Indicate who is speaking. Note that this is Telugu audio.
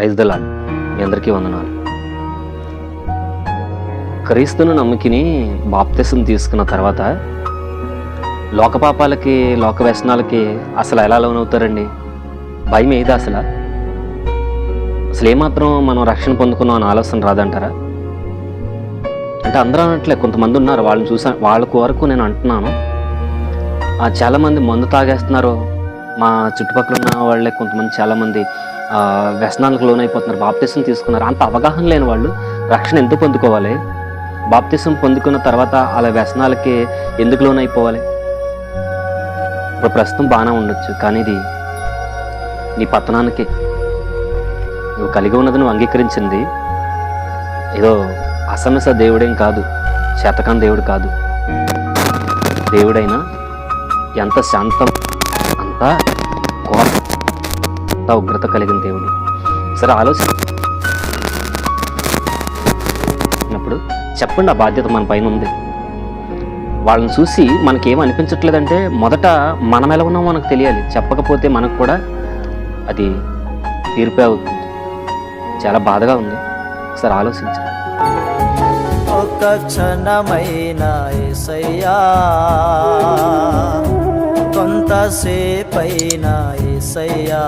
Speaker 1: ప్రైజ్ ద లాడ్ మీ అందరికీ వందనాలు. క్రీస్తును నమ్ముకిని బాప్తిసం తీసుకున్న తర్వాత లోకపాపాలకి లోక వ్యసనాలకి అసలు ఎలా లోనవుతారండి? భయం ఏది అసలు? అసలు ఏమాత్రం మనం రక్షణ పొందుకున్నాం అని ఆలోచన రాదంటారా? అంటే అందరూ అనట్లే కొంతమంది ఉన్నారు వాళ్ళని చూసా వాళ్ళకు వరకు నేను అంటున్నాను. ఆ, చాలామంది మందు తాగేస్తున్నారు మా చుట్టుపక్కల ఉన్న వాళ్ళే కొంతమంది చాలామంది వ్యసనాలకు లోనైపోతున్నారు. బాప్తిసం తీసుకున్నారు. అంత అవగాహన లేని వాళ్ళు రక్షణ ఎందుకు పొందుకోవాలి? బాప్తిసం పొందుకున్న తర్వాత అలా వ్యసనాలకి ఎందుకు లోనైపోవాలి? ఇప్పుడు ప్రస్తుతం బాగానే ఉండొచ్చు కానీ ఇది నీ పతనానికి నువ్వు కలిగి ఉన్నది నువ్వు అంగీకరించింది ఏదో అసమస దేవుడేం కాదు శతకం దేవుడు కాదు. దేవుడైనా ఎంత శాంతం అంతా అంత ఉగ్రత కలిగిన దేవుడు. సరే ఆలోచన. అప్పుడు చెప్పండి ఆ బాధ్యత మన పైన ఉంది. వాళ్ళని చూసి మనకేం అనిపించట్లేదంటే మొదట మనం ఎలా ఉన్నామో మనకు తెలియాలి. చెప్పకపోతే మనకు కూడా అది తీర్పే అవుతుంది. చాలా బాధగా ఉంది. ఒకసారి ఆలోచించండి.
Speaker 2: ఒక క్షణమైన ఏసయ్యా కొంతసేపైన ఏసయ్యా.